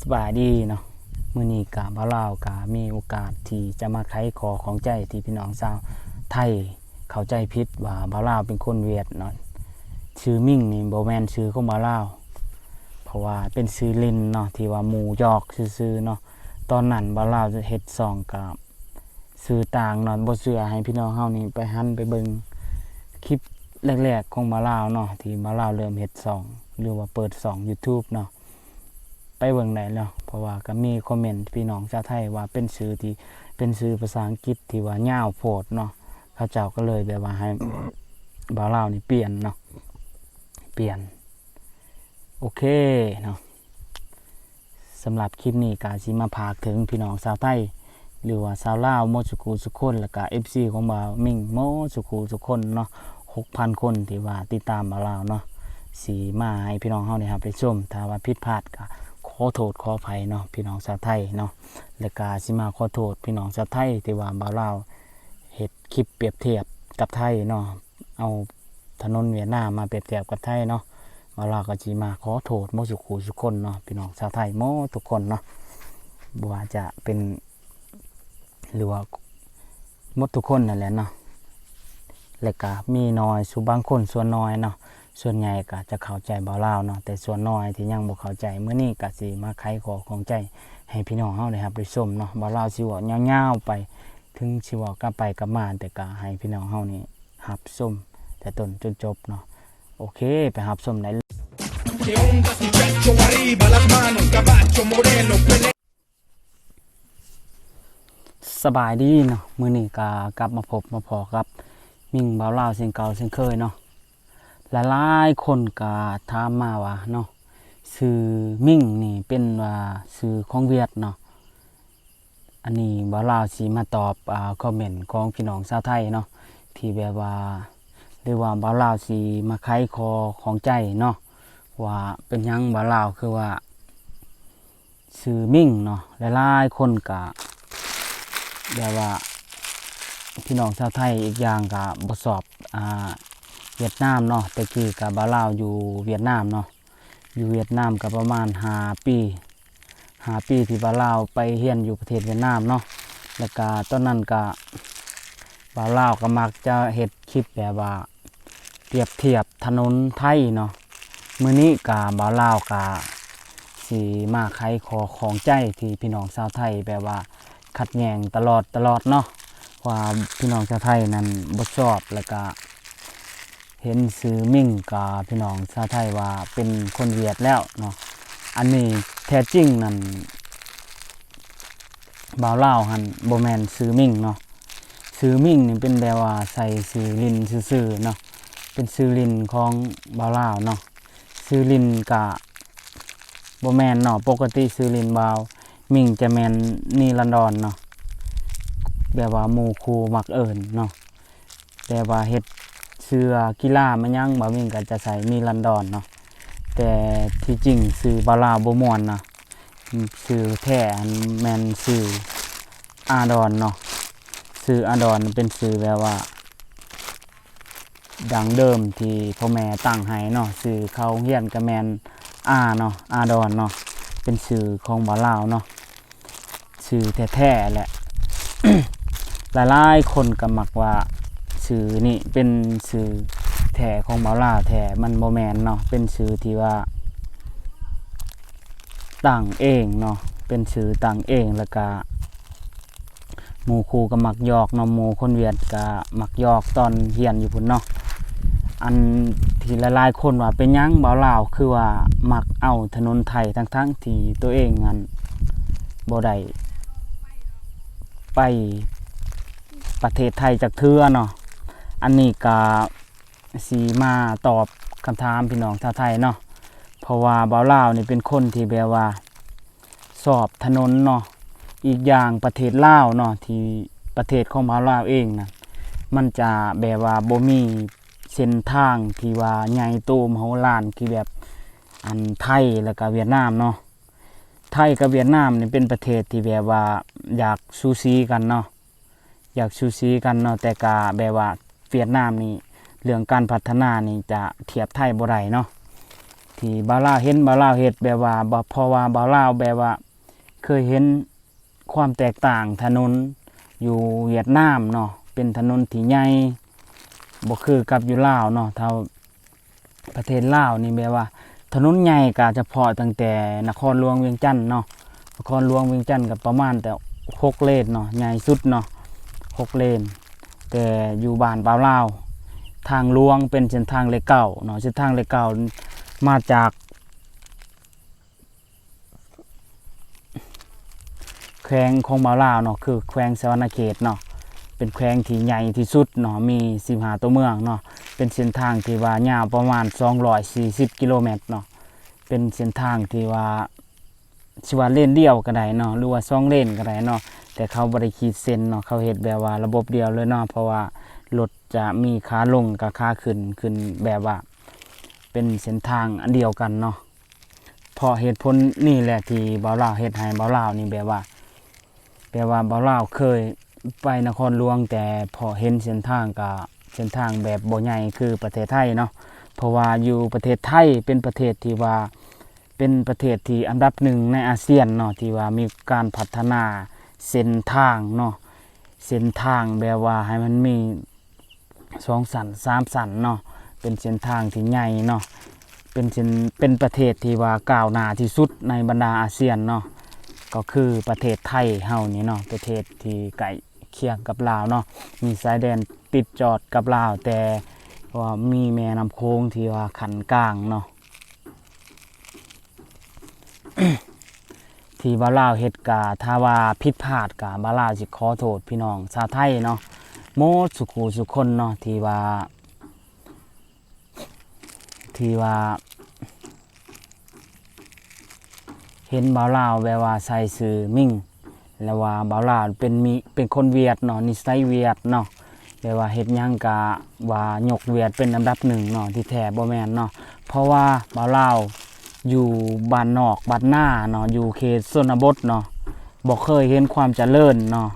สบายดีเนาะมื้อนี้กะบ่าวลาวกะมีโอกาสที่จะมาไขขอของใจที่พี่น้องชาวไทยเข้าใจผิดว่าบาลาวเป็นคนเวียดเนาะชื่อมิ่งนี่โบแมนชื่อของบาลาวเพราะว่าเป็นชื่อลินเนาะที่ว่าหมูยอกซื่อๆเนาะตอนนั้นบาลาวจะเฮ็ดซองกับชื่อต่างเนาะบ่เชื่อให้พี่น้องเฮานี่ไปหันไปเบิ่งคลิปแรกๆของบาลาวเนาะที่บาลาวเริ่มเฮ็ดซองหรือว่าเปิดซอง YouTube เนาะ ไปเบิ่งได้แล้ว เพราะว่าก็มีคอมเมนต์พี่น้องชาวไทยว่าเป็นชื่อที่เป็นชื่อภาษาอังกฤษที่ว่ายาวโพดเนาะเขาเจ้าก็เลยแบบว่าให้บ่าวลาวนี่เปลี่ยนเนาะเปลี่ยน โอเคเนาะสำหรับคลิปนี้ก็สิมาพากถึงพี่น้องชาวไทยหรือว่าชาวลาวโมสุกูสุคนแล้วก็ FC ของบ่าวมิ่งโมสุกูสุคนเนาะ6,000คนที่ว่าติดตามบ่าวลาวเนาะสีมาให้พี่น้องเฮาเนี่ยครับไปชมถ้าว่าผิดพลาดก็ อโทษขออภัยเนาะพี่น้องชาวไทยเนาะแล้วก็สิมาขอโทษพี่น้องชาวไทยที่ว่าบ่าวลาวเฮ็ดคลิปเปรียบเทียบกับไทยเนาะเอาถนนเวียดนามมาเปรียบเทียบกับไทยเนาะบ่าวลาวก็สิมาขอโทษหมสุขูทุกคนเนาะพี่น้องชาวไทยหมดทุกคนเนาะบ่ว่าจะเป็นหรือว่าหมดทุกคนนั่นแหละเนาะแล้วก็มีน้อยสุบางคนส่วนน้อยเนาะ ส่วนใหญ่ก็จะเข้าใจเบาวลาเนาะแต่ส่วนน้อยที่ยังบ่เข้าใจเมื่อนี้ก็สิมาไขขอของใจให้พี่น้องเฮาได้รับได้ชมเนาะบ่าวลาสิเว้ายาวๆไป ถึงสิเว้ากลับไปกลับมาแต่ก็ให้พี่น้องเฮานี่รับชมแต่ต้นจนจบเนาะโอเคไปรับชมได้ สบายดีเนาะมื้อนี้ก็กลับมาพบมาพอกับ มิ่งบ่าวลาวเสียงเก่าเสียงเคยเนาะ หลายๆคนก็ถามมาว่าเนาะชื่อมิ่งนี่เป็นว่าชื่อของเวียดเนาะอันนี้บ่าลาวสิมาตอบอ่าคอมเมนต์ของพี่น้องชาวไทยเนาะที่แบบว่าหรือว่าบ่าลาวสิมาไขคอของใจเนาะว่าเป็นหยังบ่าลาวคือว่าชื่อมิ่งเนาะหลายๆคนก็แบบว่าพี่น้องชาวไทยอีกอย่างก็บ่สอบอ่า เวียดนามเนาะแต่กี้ก็บ่าลาวอยู่เวียดนามเนาะอยู่เวียดนามก็ประมาณ5ปีหาปีที่บาลาวไปเฮียนอยู่ประเทศเวียดนามเนาะแล้วก็ตอนนั้นก็บาลาวก็มักจะเฮ็ดคลิปแบบว่าเปรียบเทียบถนนไทยเนาะมื้อนี้ก็บบาลาวก็สิมาไขขอของใจที่พี่น้องชาวไทยแบบว่าขัดแย้งตลอดตลอดเนาะว่าพี่น้องชาวไทยนั้นบ่ชอบแล้วก็ เห็นซื้อมิ่งกับพี่น้องชาวไทยว่าเป็นคนเวียดแล้วเนาะอันนี้แท้จริงนั่นบาวลาหันโบแมนซื้อมิ่งเนาะซื้อมิ่งนี่เป็นแบบว่าใส่ซื้อลินซื่อๆเนาะเป็นซื้อลินของบาวลาเนาะซื้อลินกะบ่แมนเนาะปกติซื้อลินบาวมิ่งจะแมนนีลันดอนเนาะแบบว่าหมู่คูมักเอิ้นเนาะแต่ว่าเฮ็ด เสื้อกีฬามันยังบ่าวมิ่งก็จะใส่นีลันดอนเนาะแต่ที่จริงซื้อบาลาวบมวนนะอืมซื้อแท้แมนซื้ออาดอนเนาะซื้ออาดอนเป็นซื้อแบบว่า ดังเดิมที่พ่อแม่ตั้งให้เนาะซื้อเขาเฮียนกับแมนอาเนาะอาดอนเนาะเป็นซื้อของบาลาวเนาะซื้อแท้ๆแหละหลายๆคนก็มักว่า ซื้อนี่เป็นซื้อแถของเมาล่าแถมันโมแมนเนาะเป็นชื่อที่ว่าต่างเองเนาะเป็นชื่อต่างเองแล้วก็หมูครูก็มักยอกเนาะหมูคนเวียดก็มักยอกตอนเฮียนอยู่พุ่นเนาะอันที่หลายๆคนว่าเป็นยังเบาลาวคือว่ามักเอาถนนไทยทั้งๆที่ตัวเองอันบ่ได้ไปประเทศไทยจากเทือเนาะ อันนี้ก็สีมาตอบคำถามพี่น้องชาวไทยเนาะเพราะว่าบ่าวลาวนี่เป็นคนที่แบบว่า สอบถนนเนาะอีกอย่างประเทศลาวเนาะที่ประเทศของบ่าวลาวเองนะมันจะแบบว่าบ่มีเส้นทางที่ว่าใหญ่โตมโหฬารที่แบบอันไทยแล้วก็เวียดนามเนาะไทยกับเวียดนามนี่เป็นประเทศที่แบบว่าอยากซูซีกันเนาะอยากซูซีกันเนาะแต่กาแบบว่า เวียดนามนี่เรื่องการพัฒนานี่จะเทียบไทยบ่ได้เนาะที่บาลาเห็นบาลาเฮ็ดแบบว่าบ่เพราะว่าบาลาแบบว่า เคยเห็นความแตกต่างถนนอยู่เวียดนามเนาะเป็นถนนที่ใหญ่บ่คือกับอยู่ลาวเนาะเท่าประเทศลาวนี่แบบว่า ถนนใหญ่ก็เฉพาะตั้งแต่นครหลวงเวียงจันทน์เนาะนครหลวงเวียงจันทน์ก็ประมาณแต่หกเลนเนาะใหญ่สุดเนาะหกเลน แต่อยู่บ้านปาวลาว ทางลวงเป็นเส้นทางเลขเก่าเนาะเส้นทางเลขเก่ามาจากแขวงของบาวลาวเนาะคือแขวงสวรรณเขตเนาะเป็นแขวงที่ใหญ่ที่สุดเนาะมี15ตัวเมืองเนาะเป็นเส้นทางที่ว่ายาวประมาณ 240 กิโลเมตรเนาะเป็นเส้นทางที่ว่าสิว่าเล่นเดียวก็ได้เนาะหรือว่าสองเล่นก็ได้เนาะ แต่เขาบริขีดเส้นเนาะเขาเฮ็ดแบบว่าระบบเดียวเลยเนาะเพราะว่ารถจะมีขาลงกับขาขึ้นขึ้นแบบว่า เป็นเส้นทางอันเดียวกันเนาะพราะเหตุผลนี่แหละที่เบ่าวลาเฮ็ดให้บ่าวลานี่แบบว่าแปลว่าเบ่าวลาเคยไปนครหลวงแต่พอเห็นเส้นทางก็เส้นทางแบบบ่ใหญ่คือประเทศไทยเนาะเพราะว่าอยู่ประเทศไทยเป็นประเทศที่ว่าเป็นประเทศที่อันดับหนึ่งในอาเซียนเนาะที่ว่ามีการพัฒนา เส้นทางเนาะเส้นทางแบบว่าให้มันมีสองสันสามสันเนาะเป็นเส้นทางที่ใหญ่เนาะเป็นเส้นเป็นประเทศที่ว่าก้าวหน้าที่สุดในบรรดาอาเซียนเนาะก็คือประเทศไทยเฮานี่เนาะประเทศที่ใกล้เคียงกับลาวเนาะมีสายแดนติดจอดกับลาว แต่ว่ามีแม่น้ำโค้งที่ว่าขันกลางเนาะ ที่บาลาวเฮ็ดกาถ้าว่าผิดพลาดกาบาลาวสิขอโทษพี่น้องชาวไทยเนาะโมดสุขูสุคนเนาะที่ว่า ที่ว่า เห็นบาลาวแบบว่าใส่ซื้อมิ่งแล้วว่าบ่าลาวเป็นมีเป็นคนเวียดเนาะนิสัยเวียดเนาะแบบว่าเฮ็ดยังกะว่ายกเวียดเป็นอันดับหนึ่งเนาะที่แท้บ่แม่นเนาะเพราะว่าบ่าวลาว อยู่บ้านนอกบ้านหน้าเนาะอยู่เขตชนบทเนาะบ่เคยเห็นความเจริญเนาะ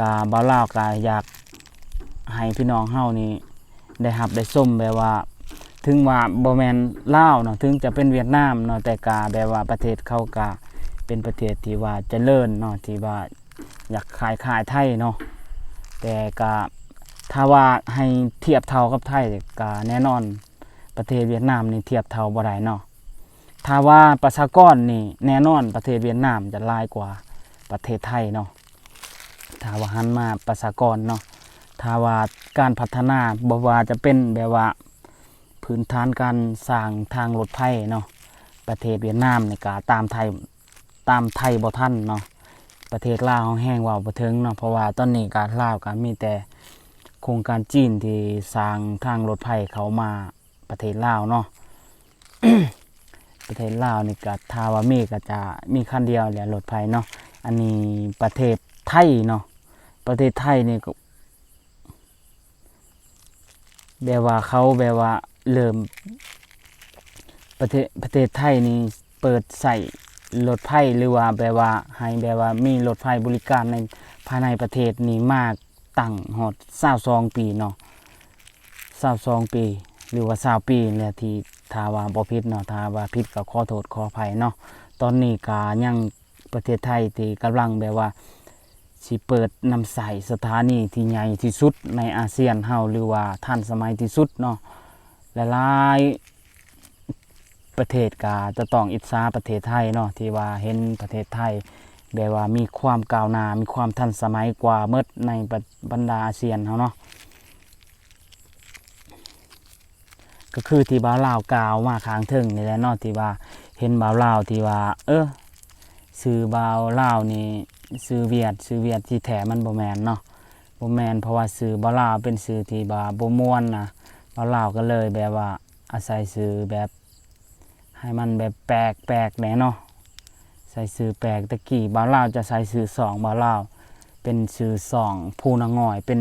กะบ่าวลาวกะอยากให้พี่น้องเฮานี่ได้รับได้ชมแบบว่า ถึงว่าบ่แม่นลาวเนาะถึงจะเป็นเวียดนามเนาะแต่กาแบบว่าประเทศเขากาเป็นประเทศที่ว่าเจริญเนาะที่ว่าอยากขายขายไทยเนาะแต่กาถ้าว่าให้เทียบเท่ากับไทยกาแน่นอนประเทศเวียดนามนี่เทียบเท่าบ่ได้เนาะ ถ้าว่าประชากรนี่แน่นอนประเทศเวียดนามจะลายกว่าประเทศไทยเนาะถ้าว่าหันมาประชากรเนาะถ้าว่าการพัฒนาบว่าจะเป็นแบบว่าพื้นฐานการสร้างทางรถไฟเนาะประเทศเวียดนามนี่ก็ตามไทยตามไทยบ่ทันเนาะประเทศลาวแห้งว่าบ่ถึงเนาะเพราะว่าตอนนี้การลาวก็มีแต่โครงการจีนที่สร้างทางรถไฟเขามาประเทศลาวเนาะ ประเทศลาวนี่ก็ทาว่ามีก็จะมีคันเดียวแหละรถไฟเนาะอันนี้ประเทศไทยเนาะประเทศไทยนี่ก็แบบว่าเขาแบบว่าเริ่มประเทศประเทศไทยนี่เปิดใส่รถไฟหรือว่าแบบว่าให้แบบว่ามีรถไฟบริการในภายในประเทศนี่มากตั้งหอด22ปีเนาะ22ปี หรือว่า20ปีเนี่ยที่ ถ้าว่าบ่ผิดเนาะถ้าว่าผิดก็ขอโทษขออภัยเนาะตอนนี้ก็ยังประเทศไทยที่กำลังแบบว่าสิเปิดนำใส่สถานีที่ใหญ่ที่สุดในอาเซียนเฮาหรือว่าทันสมัยที่สุดเนาะหลายๆประเทศก็จะต้องอิจฉาประเทศไทยเนาะที่ว่าเห็นประเทศไทยแบบว่ามีความก้าวหน้ามีความทันสมัยกว่าเมื่ในบรรดาอาเซียนเฮาเนาะ ก็คือที่บ่าวลาวกล่าวมาข้างเทึงนี่แหละเนาะที่ว่าเห็นบ่าวลาวที่ว่า เออซื้อบ่าวลาวนี่ซื้อเวียดซื้อเวียดที่แถมันบ่แมนเนาะบ่แมนเพราะว่าซื้อบ่ลาวเป็นซื้อที่บ่าบ่ม่วนนะบ่ลาวก็เลยแบบว่าอาศัยซื้อแบบให้มันแบบแปลกแปลกแหน่เนาะใส่ซื้อแปลกตะกี้บ่ลาวจะใส่ซื้อสองบ่ลาวเป็นซื้อสองผู้นางง่อยเป็น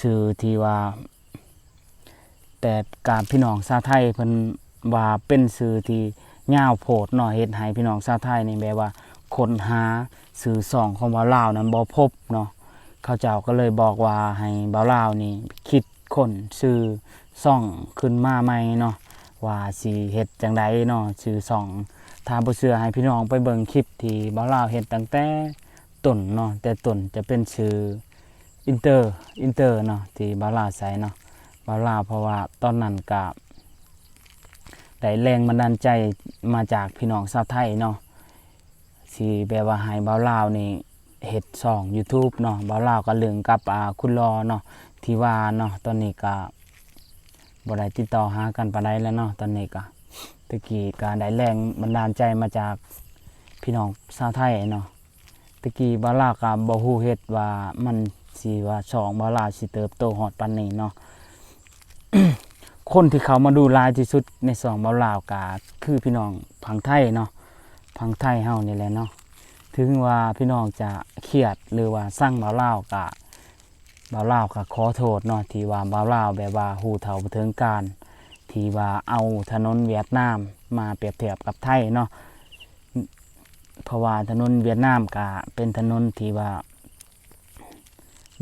ซื้อที่ว่า แต่การพี่น้องชาวไทยเพิ่นว่าเป็นซื้อที่ยาวโพดเนาะเฮ็ดให้พี่น้องชาวไทยนี่แบบว่าค้นหาสื่อสองของบ่าวลาวนั้นบ่พบเนาะเขาเจ้าก็เลยบอกว่าให้บ่าวลาวนี่คิดค้นสื่อซ่องขึ้นมาใหม่เนาะว่าสิเฮ็ดจังไดเนาะชื่อส่องถ้าบ่เชื่อให้พี่น้องไปเบิ่งคลิปที่บ่าวลาวเฮ็ดตั้งแต่ต้นเนาะแต่ต้นจะเป็นชื่ออินเตอร์อินเตอร์เนาะที่บ่าวลาวใส่เนาะ บาลาเพราะว่าตอนนั้นก็ได้แรงบันดาลใจมาจากพี่น้องชาวไทยเนาะสิแบบว่าให้บ่าลาวนี่เฮ็ดช่อง YouTube เนาะบาลาวก็เรื่องกับคุณรอเนาะที่ว่าเนาะตอนนี้ก็บได้ติดต่อหากันปานใดแล้วเนาะตอนนี้ก็ตะกี้ก็ได้แรงบันดาลใจมาจากพี่น้องชาวไทยเนาะตะกี้บาลาก็บ่ฮู้เฮ็ดว่ามันสิว่าช่องบาลาวสิเติบโตฮอดปานนี้เนาะ คนที่เขามาดูลายที่สุดในช่องบาลาวก็คือพี่น้องพังไทยเนาะพังไทยเฮานี่แหละเนาะถึงว่าพี่น้องจะเครียดหรือว่าสร้างบาลาวก็บ่าลาวก็ขอโทษเนาะที่ว่าบาลาวแบบว่าหูเฒ่าบถึงการที่ว่าเอาถนนเวียดนามมาเปรียบเทียบกับไทยเนาะเพราะว่าถนนเวียดนามก็เป็นถนนที่ว่า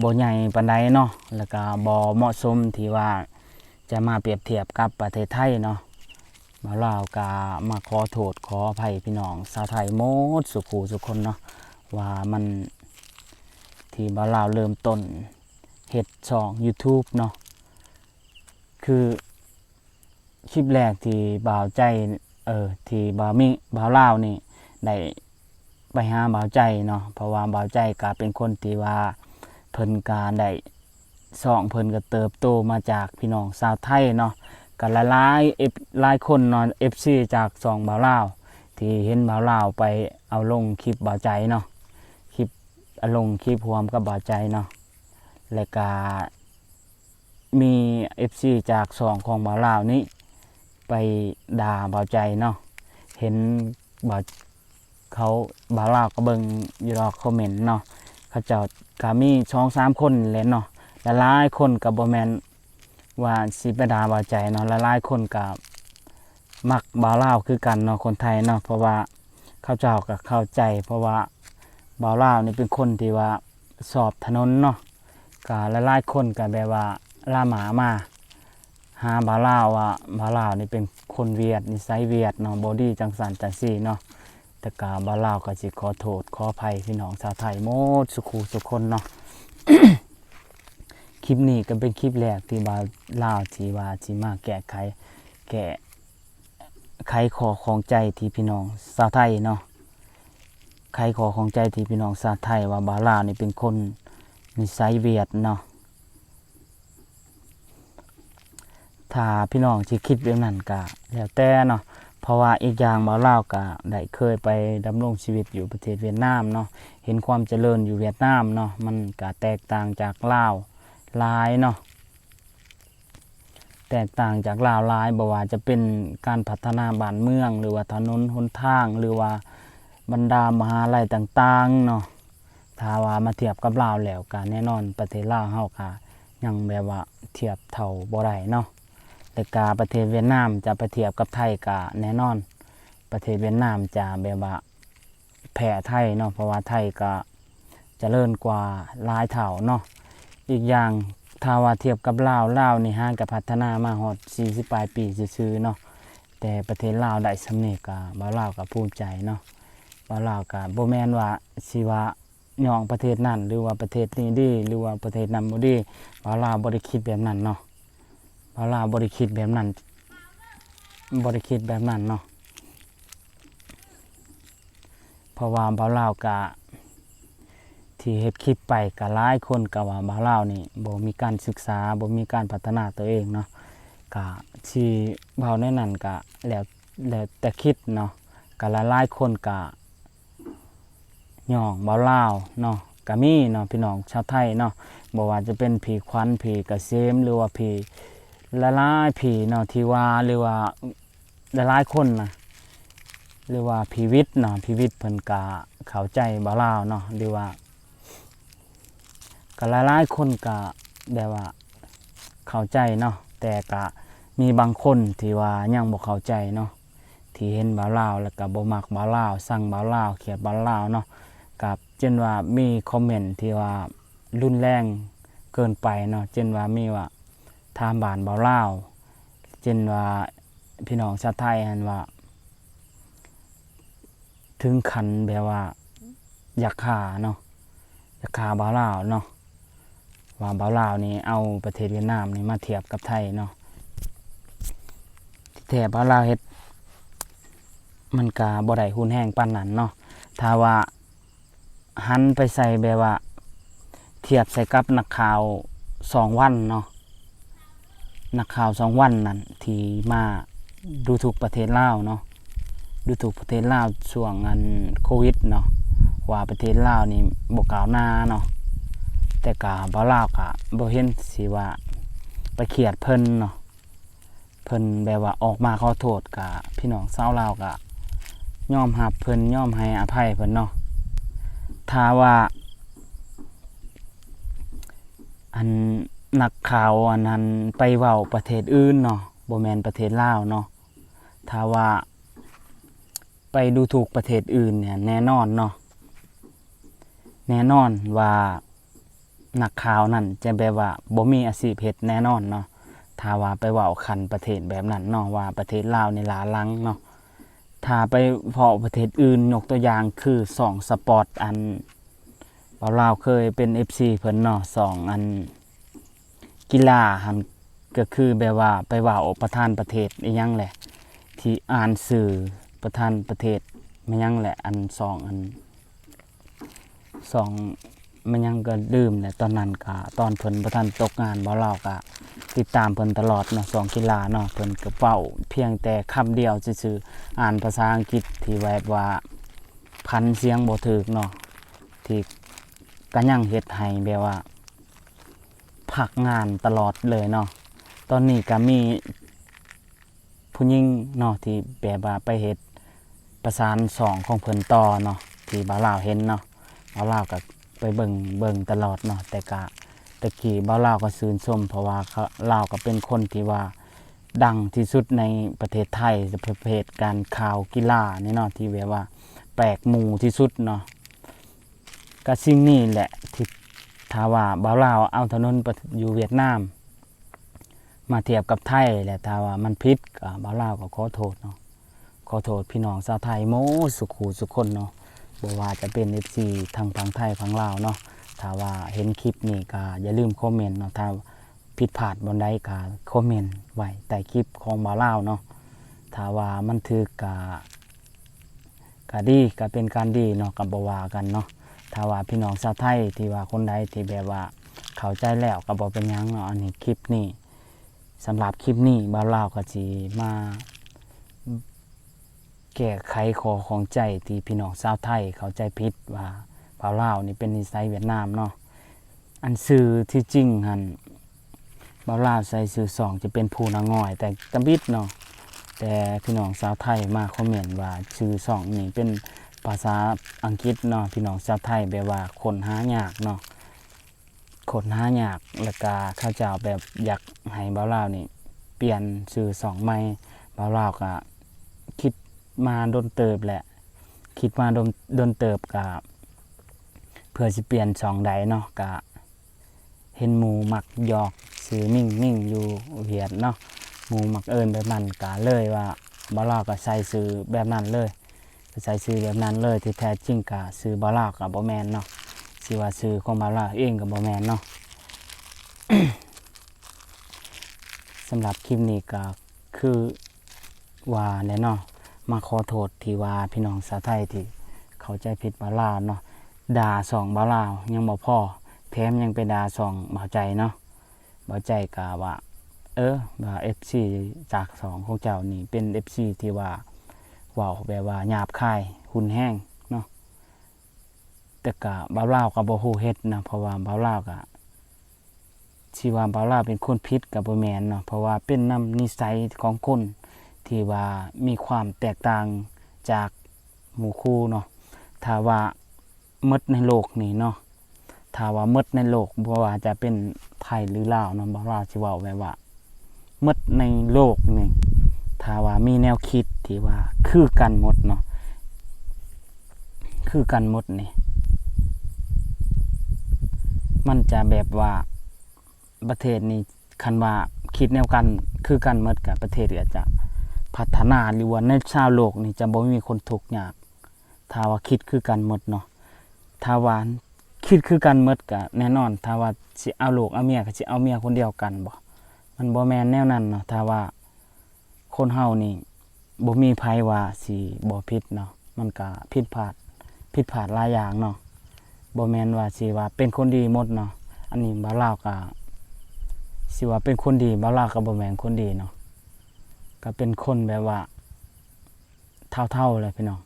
บ่ใหญ่ปานใดเนาะแล้วก็บ่เหมาะสมที่ว่า จะมาเปรียบเทียบกับประเทศไทยเนาะบ่าวลาวก็มาขอโทษขออภัยพี่น้องชาวไทยหมดสุขูสุคนเนาะว่ามันที่บาลาวเริ่มต้นเฮ็ดช่อง YouTube เนาะคือคลิปแรกที่บ่าวใจเออที่บ่าวมิบ่าวลาวนี่ได้ไปหาบ่าวใจเนาะเพราะว่าบ่าวใจก็เป็นคนที่ว่าเพิ่นกาได้ ช่องเพิ่นก็เติบโตมาจากพี่น้องชาวไทยเนาะก็หลายๆ F หลายคนเนาะ FC จากช่องบ่าวลาว ที่เห็นบ่าวลาวไปเอาลงคลิปบ่าวใจเนาะคลิปเอาลงคลิปรวมกับบ่าวใจเนาะและก็มี FC จากสองของบ่าวลาวนี้ไปด่าบ่าวใจเนาะเห็นบ่าวเขาบ่าวลาวก็เบิ่งอยู่รอคอมเมนต์เนาะเขาเจ้าก็มีช่องสามคนแหล้วเนาะ ละลายคนก็บ่แมนว่าสิไปด่าบาใจเนาะละลายคนก็มักบาวลาวคือกันเนาะคนไทยเนาะเพราะว่าเข้าเจ้าก็เข้าใจ เพราะว่าบาวลาวนี่เป็นคนที่ว่าสอบถนนเนาะก็หลายคนก็แบบว่าล่าหมามาหาบาลาวว่าบาลาวนี่เป็นคนเวียดนิสัยเวียดเนาะบอดี้จังสันจังซี่เนาะแต่กาบาลาวก็สิขอโทษขออภัยพี่น้องชาวไทยหมดสุขูสุคนเนาะ คลิปนี้ก็เป็นคลิปแรกที่บาลาวที่ว่าที่มาแก้ไขแก้ไขขอของใจที่พี่น้องชาวไทยเนาะไขขอของใจที่พี่น้องชาวไทยว่าบาลาวนี่เป็นคนนิสัยเวียดเนาะถ้าพี่น้องที่คิดแบบนั้นก็แล้วแต่เนาะเพราะว่าอีกอย่างบาวลาวก็ได้เคยไปดำรงชีวิตอยู่ประเทศเวียดนามเนาะเห็นความเจริญอยู่เวียดนามเนาะมันก็แตกต่างจากลาว ลายเนาะแตกต่างจากลาวลายบ่ว่าจะเป็นการพัฒนาบ้านเมือง หรือว่าถนนหนทาง หรือว่าบรรดามหาลัยต่างๆเนาะถ้าว่ามาเทียบกับลาวแล้วก็แน่นอนประเทศลาวเฮาก็ยังแบบว่าเทียบเท่าบ่ได้เนาะแต่กาประเทศเวียดนามจะไปเทียบกับไทยก็แน่นอน ประเทศเวียดนามจะแบบว่าแพ้ไทยเนาะเพราะว่าไทยก็เจริญกว่าหลายเท่าเนาะ อีกอย่างถ้าว่าเทียบกับลาวลาวนี่ห่างกับพัฒนามาฮอด40ปลายปีซื่อๆเนาะแต่ประเทศลาวได้สำเร็จก็บ่าวลาวก็ภูมิใจเนาะบ่าวลาวก็บ่แม่นว่าสิว่าย่องประเทศนั้นหรือว่าประเทศนี้ดีหรือว่าประเทศนั้นบ่ดีบ่าวลาวบ่ได้คิดแบบนั้นเนาะบ่าวลาวบ่ได้คิดแบบนั้นบ่ได้คิดแบบนั้นเนาะเพราะว่าบ่าวลาวก็ ที่เฮ็ดคลิปไปก็หลายคนก็ว่าบ่าวลาวนี่บ่มีการศึกษาบ่มีการพัฒนาตัวเองเนาะก็ที่เว้าในนั้นก็แล้วแล้วแต่คิดเนาะก็หลายๆคนก็ย่องบ่าวลาวเนาะก็มีเนาะพี่น้องชาวไทยเนาะบ่ว่าจะเป็นผีควันผีกระเสมหรือว่าผีละลายผีเนาะที่ว่าหรือว่าละลายคนนะหรือว่าผีวิทย์เนาะผีวิทย์เพิ่นก็เข้าใจบ่าวลาวเนาะหรือว่า ก็หลายๆคนก็แบบว่าเข้าใจเนาะแต่ก็มีบางคนที่ว่ายังบ่เข้าใจเนาะที่เห็นบ่าวลาวแล้วก็บ่มักบ่าวลาวสั่งบ่าวลาวเขียดบ่าวลาวเนาะกับเช่นว่ามีคอมเมนต์ที่ว่ารุนแรงเกินไปเนาะเช่นว่ามีว่าทามบานบาเล่าวเช่นว่าพี่น้องชาวไทยหันว่า ถึงขันแบบว่าอยากขาเนาะอยากขาบ่าวลาวเนาะ ว่าเบ่าลาวนี่เอาประเทศเวียดนามนี่มาเทียบกับไทยเนาะที่แท้บ่าลาวเฮ็ดมันกาบ่ได้หุ่นแห้งปานนั้นเนาะถ้าว่าหันไปใส่แบบว่า เทียบใส่กับนักข่าวสองวันเนาะนักข่าวสองวันนั่นที่มาดูถูกประเทศลาวเนาะดูถูกประเทศลาวช่วงอันโควิดเนาะว่าประเทศลาวนี่บ่กล่าวหน้าเนาะ แต่กาบ่ลาวกะบ่เห็นสิว่าไปเขียดเพิ่นเนาะเพิ่นแบบว่าออกมาขอโทษกะพี่น้องชาวลาวกะยอมรับเพิ่นยอมให้อภัยเพิ่นเนาะถ้าว่า อันนักข่าวอันนั้นไปเว้าประเทศอื่นเนาะบ่แม่นประเทศลาวเนาะถ้าว่า ไปดูถูกประเทศอื่นเนี่ยแน่นอนเนาะแน่นอนว่า นักข่าวนั่นจะแบบว่าบ่มีอาชีพเฮ็ดแน่นอนเนาะถ้าว่าไปเว้าคันประเทศแบบนั้นเนาะว่าประเทศลาวในลาลังเนาะถ้าไปเว้าประเทศอื่นยกตัวอย่างคือสองสปอร์ตอันบ่าลาวเคยเป็น FC เพิ่นเนาะสองอันกีฬาหันก็คือแบบว่าไปว่าประธานประเทศอีหยังแหละ ที่อ่านสื่อประธานประเทศมันยังแหละอันสองอันสอง มันยังก็ดื่มแหละตอนนั้นก็ตอนเพิ่นประธานตกงานบ่าวลาวก็ติดตามเพิ่นตลอดเนาะสองกีฬาเนาะเพิ่นก็เว้าเพียงแต่คำเดียวซื่อๆอ่านภาษาอังกฤษที่แบบว่าพันเสียงบ่ถูกเนาะที่ก็ยังเฮ็ดให้แบบว่าพักงานตลอดเลยเนาะตอนนี้ก็มีผู้หญิงเนาะที่แบบว่าไปเฮ็ดประสานสองของเพิ่นต่อเนาะที่บ่าวลาวเห็นเนาะบ่าวลาวก็ ไปเบิ่งเบิ่งตลอดเนาะแต่ก็ตะกี้บ่าวลาวก็ชื่นชมเพราะว่าเขาลาวก็เป็นคนที่ว่าดังที่สุดในประเทศไทยประเภทการข่าวกีฬานี่เนาะที่แบบว่าแปลกหมู่ที่สุดเนาะก็สิ่งนี้แหละที่ถ้าว่าบ่าวลาวเอาถนนอยู่เวียดนาม มาเทียบกับไทยแหละถ้าว่ามันผิดก็บ่าวลาวก็ขอโทษเนาะขอโทษพี่น้องชาวไทยโมสุขูสุขคนเนาะ บ่ว่าจะเป็น FC ทางฝั่งไทยฝั่งลาวเนาะถ้าว่าเห็นคลิปนี้ก็อย่าลืมคอมเมนต์เนาะถ้าผิดพลาดบนใดก็คอมเมนต์ไว้ใต้คลิปของบ่าวลาวเนาะถ้าว่ามันถูกก็ก็ดีก็เป็นการดีเนาะก็บ่ว่ากันเนาะถ้าว่าพี่น้องชาวไทยที่ว่าคนใดที่แบบว่าเข้าใจแล้วก็บอกเป็นยังเนาะอันนี้คลิปนี้สำหรับคลิปนี้บ่าวลาวก็สิมา แก้ไขขอของใจที่พี่น้องชาวไทยเขาใจผิดว่าบ่าวลาวนี่เป็นนิสัยเวียดนามเนาะอันซื่อที่จริงหันบ่าวลาวใส่ซื่อสองจะเป็นผู้นางอย แต่กำบิดเนาะแต่พี่น้องชาวไทยมาคอมเมนต์ว่าชื่อสองนี่เป็นภาษาอังกฤษเนาะพี่น้องชาวไทยแบบว่าคนหายากเนาะคนหายากแล้วก็ข้าเจ้าแบบอยากให้บ่าวลาวนี่ เปลี่ยนชื่อสองใหม่บ่าวลาวก็ มาโดนเติบแหละ คิดมาโดนโดนเติบก็เพื่อสิเปลี่ยนสองใดเนาะก็เห็นหมูหมักหยอกซื้อมิ่งมิ่งอยู่เวียดเนาะหมูหมักเอิญแบบนั้นก็เลยว่าบลาวก็ใส่ซื้อแบบนั้นเลยใส่ซื้อแบบนั้นเลยที่แท้จริงกะซื้อบาลาวกับบอแมนเนาะสิว่าซื้อของบาลาวเองกับบอแมนเนาะสำหรับคลิปนี้ก็คือว่าแน่เนาะ มาขอโทษที่ว่าพี่น้องสาวไทยที่เขาใจผิดบาลาวเนาะด่าสองบาลาวยังบ่พ่อแถมยังไปด่าสองบาใจเนาะบาใจกะว่า เออว่า FC จากสองของเจ้านี่เป็น FC ที่ว่าว้าแบบว่าหยาบคายหุ่นแห้งเนาะแต่กะบาลาวกับบ่ฮู้เฮ็ดนะเพราะว่าบาลาวกะที่ว่าบาลาเป็นคนผิดกับบ่แมนเนาะเพราะว่าเป็นนำนิสัยของคน ที่ว่ามีความแตกต่างจากหมู่คู่เนาะถ้าว่ามดในโลกนี้เนาะถ้าว่ามดในโลกบ่ว่าจะเป็นไทยหรือลาวเนาะบ่วลาวสิเว้าแบบว่ามดในโลกนี่ถ้าว่ามีแนวคิดที่ว่าคือกันหมดเนาะคือกันหมดนี่มันจะแบบว่าประเทศนี้คันว่าคิดแนวกันคือกันหมดกับประเทศก็จะ พัฒนาหรือว่าในชาวโลกนี่จะบ่มีคนทุกข์ยากถ้าว่าคิดคือกันหมดเนาะถ้าว่าคิดคือกันหมดก็แน่นอน ถ้าว่าสิเอาโลกเอาเมียก็สิเอาเมียคนเดียวกันบ่มันบ่แม่นแนวนั้นเนาะถ้าว่าคนเฮานี่บ่มีภัยว่าสิบ่ผิดเนาะมันก็ผิดพลาดผิดพลาดหลายอย่างเนาะบ่แม่นว่าสิว่าเป็นคนดีหมดเนาะอันนี้บ่าวลาวก็สิว่าเป็นคนดีบ่าวลาวก็บ่แม่นคนดีเนาะ ก็เป็นคนแบบว่า เท่าๆเลยพี่น้อง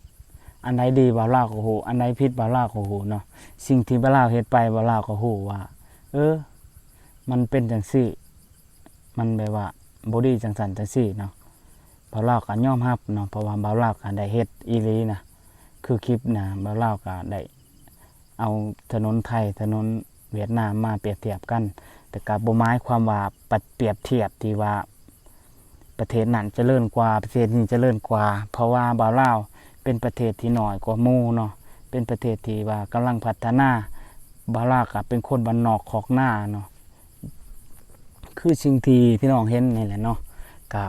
อันใดดีบ่าวลาวก็ฮู้อันใดผิดบ่าวลาวก็ฮู้เนาะสิ่งที่บ่าวลาเฮ็ดไปบ่าวลาวก็ฮู้ว่า เออ มันเป็นจังซี่ มันแบบว่าบ่ดีจังซั่นจังซี่เนาะบ่าวลาวก็ยอมรับเนาะเพราะว่าบ่าวลาวก็ได้เฮ็ดอีหลีนะคือคลิปนะบ่าวลาวก็ได้เอาถนนไทยถนนเวียดนามมาเปรียบเทียบกัน แต่ก็บ่หมายความว่าปัดเปรียบเทียบที่ว่า ประเทศนั้นเจริญกว่าประเทศนี้เจริญกว่า เพราะว่าบาลาวเป็นประเทศที่น้อยกว่ามู่เนาะเป็นประเทศที่ว่ากำลังพัฒนาบาลาวก็เป็นคนบ้านนอกขอกหน้าเนาะคือสิ่งที่พี่น้องเห็นนี่แหละเนาะก็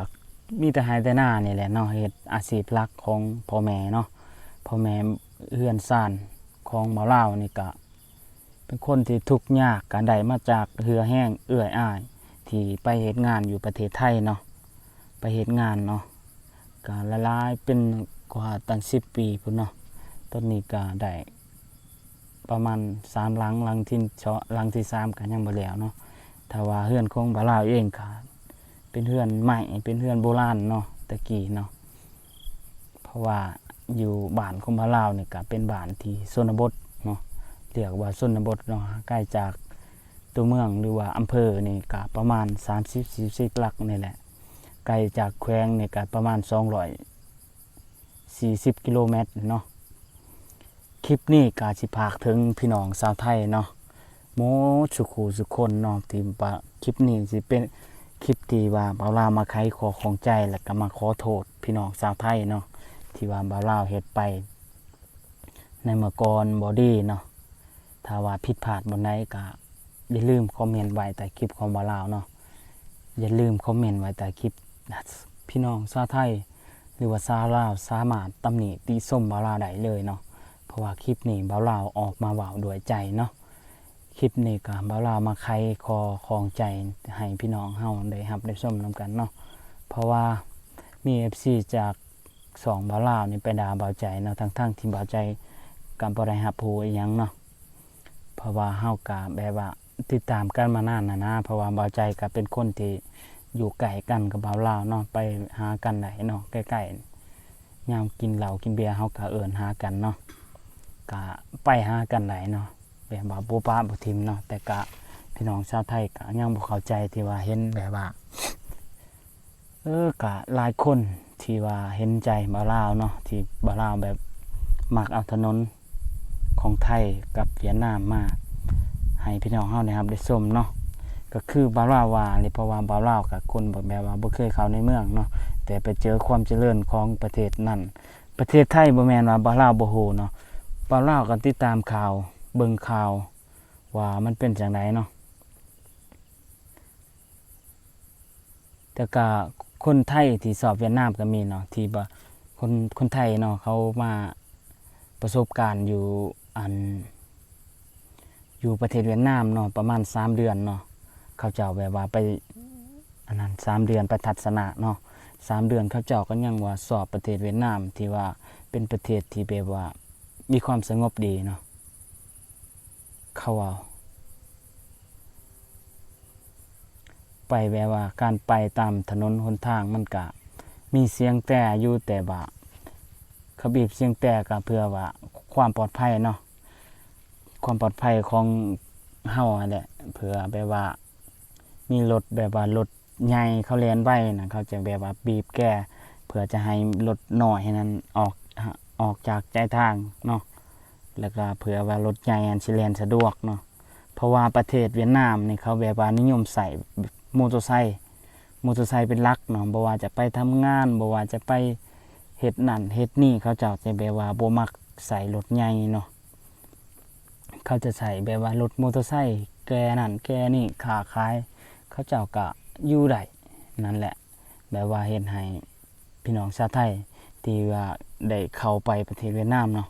มีแต่ไฮแต่หน้านี่แหละเนาะเฮ็ดอาชีพหลักของพ่อแม่เนาะพ่อแม่เฮือนซ่านของบาลาวนี่ก็เป็นคนที่ทุกข์ยากก็ได้มาจากเหือแห้งเอื้อยอ้าย ที่ไปเฮ็ดงานอยู่ประเทศไทยเนาะ ไปเฮ็ดงานเนาะก็ละลายเป็นกว่าตั้ง10ปีพุ่นเนาะตอนนี้ก็ได้ประมาณ3หลังหลังที่เชาะหลังที่3ก็ยังบ่แล้วเนาะถ้าว่าเฮือนของบ่าลาวเองก็เป็นเฮือนใหม่เป็นเฮือนโบราณเนาะตะกี้เนาะเพราะว่าอยู่บ้านของบ่าลาวนี่ก็เป็นบ้านที่ชนบทเนาะเรียกว่าชนบทเนาะใกล้จากตัวเมืองหรือว่าอำเภอนี่ก็ประมาณ30-40หลักนี่แหละ ไกลจากแขวงเนี่ยก็ประมาณ 240 กิโลเมตรเนาะคลิปนี้ก็สิพากถึงพี่น้องชาวไทยเนาะโมสุขูสุคนเนาะที่ว่าคลิปนี้สิเป็นคลิปที่ว่าบาวลาวมาไขขอของใจแล้วก็มาขอโทษพี่น้องชาวไทยเนาะที่ว่าบาวลาวเฮ็ดไป ในเมื่อก่อนบอดี้เนาะถ้าว่าผิดพลาดบนไหนก็อย่าลืมคอมเมนต์ไว้ใต้คลิปของบาวลาวเนาะอย่าลืมคอมเมนต์ไว้ใต้คลิป พี่น้องชาวไทย หรือว่าชาวลาวสามารถตำหนิตีส้มบาลาได้เลยเนาะเพราะว่าคลิปนี้บาลาวออกมาเว่าด้วยใจเนาะคลิปนี้ก็บาลาวมาไขคอของใจให้พี่น้องเฮาได้รับได้ชมนํกันเนาะเพราะว่ามี FC จากสองบาลาวนี่ไปด่าบาใจเนาะทั้งๆที่บาใจก็บ่ได้รับรู้อีหยังเนาะเพราะว่าเฮาก็แบบว่าติดตามกันมานานนะนะเพราะว่าเบาใจก็เป็นคนที่ อยู่ไกลกันกับเบาลาวเนาะไปหากันไหนเนาะใกล้ๆยามกินเหล้ากินเบียร์เฮาก็เอิ้นหากันเนาะก็ไปหากันไหนเนาะแบบว่าบ่ป้าบ่ทิมเนาะแต่ก็พี่น้องชาวไทยก็ยังบ่เข้าใจที่ว่าเห็นแบบว่าเออก็หลายคนที่ว่าเห็นใจบ่าวลาวเนาะที่บ่าวลาวแบบมักเอาถนนของไทยกับเวียดนามมาให้พี่น้องเฮานะครับได้ชมเนาะ ก็คือบาวลาวานี่เพราะว่าบาวลาวกับคนแบบแบบว่าบ่เคยเข้าในเมืองเนาะแต่ไปเจอความเจริญของประเทศนั้นประเทศไทยบ่แม่นว่าบาวลาวบ่ฮู้เนาะบาวลาวก็ติดตามข่าวเบิ่งข่าวว่ามันเป็นจังไดเนาะแต่ก็คนไทยที่สอบเวียดนามก็มีเนาะที่บ่คนคนไทยเนาะเขามาประสบการณ์อยู่อันอยู่ประเทศเวียดนามเนาะประมาณ 3 เดือนเนาะ เขาเจ้าแบบว่าไปอันนั้น3เดือนไปทัศนะเนาะสามเดือนเขาเจ้าก็ยังว่าสอบประเทศเวียดนามที่ว่าเป็นประเทศที่แบบว่ามีความสงบดีเนาะเขาเอาไปแบบว่าการไปตามถนนหนทางมันก็มีเสียงแต่อยู่แต่ว่าเขาบีบเสียงแต่ก็เพื่อว่าความปลอดภัยเนาะความปลอดภัยของเฮาอะแหละเผื่อแบบว่า มีรถแบบว่ารถใหญ่เขาแล่นไว้นะเขาจะแบบว่าบีบแก้เพื่อจะให้รถหน้อยนั้นออกออกจากใจทางเนาะแล้วก็เผื่อว่ารถใหญ่อันสิแล่นสะดวกเนาะเพราะว่าประเทศเวียดนามนี่เขาแบบว่านิยมใส่มอเตอร์ไซค์มอเตอร์ไซค์เป็นลักเนาะบ่ว่าจะไปทำงานบ่ว่าจะไปเฮ็ดนั่นเฮ็ดนี่เขาเจ้าจะแบบว่าบ่มักใส่รถใหญ่เนาะเขาจะใส่แบบว่ารถมอเตอร์ไซค์แกนั่นแกนี่ขาขาย เขาเจ้าก็อยู่ได้นั่นแหละ แบบว่าเห็นให้พพี่น้องชาวไทยที่ว่าได้เข้าไปประเทศเวียดนามเนาะ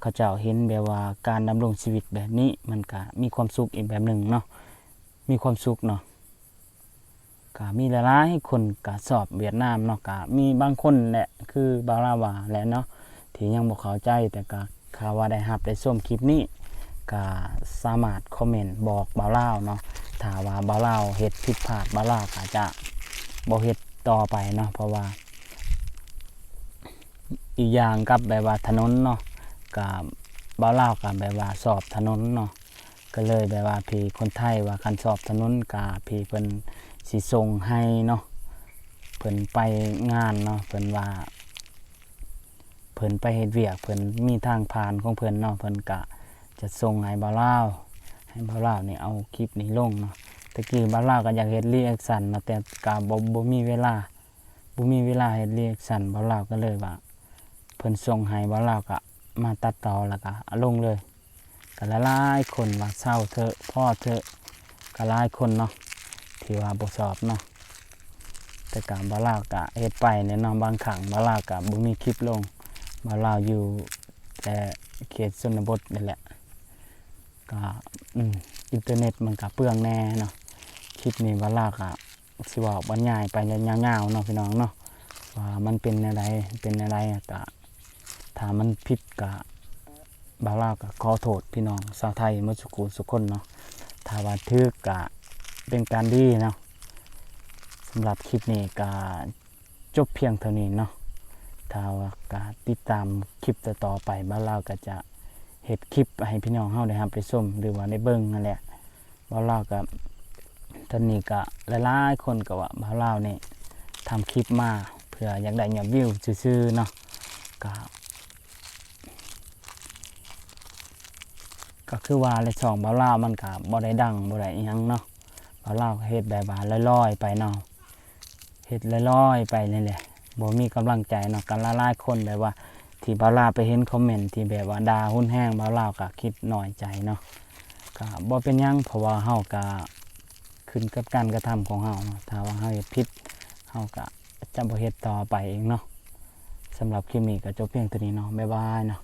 เขาเจ้าเห็นแบบว่าการดำรงชีวิตแบบนี้มันก็มีความสุขอีกแบบหนึ่งเนาะมีความสุขเนาะก็มีหลายๆคนก็สอบเวียดนามเนาะก็มีบางคนแหละคือบาลาวาแหละเนาะที่ยังบ่เข้าใจแต่ก็ข่าวว่าได้รับได้ชมคลิปนี้ก็สามารถคอมเมนต์บอกบาลาวเนาะ ถ้าว่าบาวลาวเฮ็ดผิดพลาดบาวลาวก็จะบ่เฮ็ดต่อไปเนาะเพราะว่า อีกอย่างกับแบบว่าถนนเนาะกับบ้าวลาวกับแบบว่าสอบถนนเนาะก็เลยแบบว่าพี่คนไทยว่าคันสอบถนนกับพี่เพิ่นสิส่งให้เนาะเพิ่นไปงานเนาะเพิ่นว่าเพิ่นไปเฮ็ดเวียกเพิ่นมีทางผ่านของเพิ่นเนาะเพิ่นกะจะส่งให้บ้าวลาว ให้บ้าวลาวนี่ยเอาคลิปนี้ลงเนาะตะกี้บ้าวลาวก็อยากเฮ็ดรีแอคชั่นเนาแต่ก็บ่บ่มีเวลาบ่มีเวลาเฮ็ดรีแอคชั่นบ้าวลาวก็เลยว่าเพิ่นส่งให้บ่เราก็มาตัดต่อแล้วก็ลงเลยก็หลายๆคนว่าเศร้าเถอะพ่อเถอะก็หลายคนเนาะที่ว่าบ่สอบเนาะแต่กาบ่เราก็เฮ็ดไปเนี่ยเนาะบางครั้งบ่เราก็บ่มีคลิปลงบ่เราอยู่แต่เขตชนบทนี่แหละ ก็อินเทอร์เน็ตมันก็เปลืองแน่เนาะคลิปนี้บ่เราก็สิว้าบรรยายไปยาวๆเนาะพี่น้องเนาะว่ามันเป็นอะไรเป็นอะไรอะก็ถ้ามันผิดกะบาลาก็ขอโทษพี่น้องชาวไทยมื่อสุกูสุคนเนาะถ้าว่าทึกกะเป็นการดีเนาะสำหรับคลิปนี้ก็จบเพียงเท่านี้เนาะถ้าว่าก็ติดตามคลิปต่อไปบ้าวลาก็จะ เฮ็ดคลิปให้พี่น้องเฮาได้รับไปชมหรือว่าได้เบิ่งนั่นแหละบ้าวลาวก็ตอนนี้ก็หลายๆคนก็ว่าบ้าวลาวนี่ทำคลิปมาเพื่ออยากได้ยอดวิวซื่อๆเนาะก็ก็คือว่าในช่องบ่าวลาวมันก็บ่ได้ดังบ่ได้อิหยังเนาะบ่าวลาวเฮ็ดแบบว่าลอยๆไปเนาะเฮ็ดลอยๆไปนี่แหละบ่มีกำลังใจเนาะกันละลายๆคนแบบว่า ที่บ่าวลาไปเห็นคอมเมนต์ที่แบบว่าดาหุ้นแห้งบ่าวลาก็คิดหน่อยใจเนาะก็บ่เป็นยังเพราะว่าเฮาก็ขึ้นกับการกระทำของเฮาเนาะถ้าว่าเฮาเฮ็ดผิดเฮาก็จะบ่เฮ็ดต่อไปเองเนาะสำหรับคลิปนี้ก็จบเพียงเท่านี้เนาะบ๊ายบายเนาะ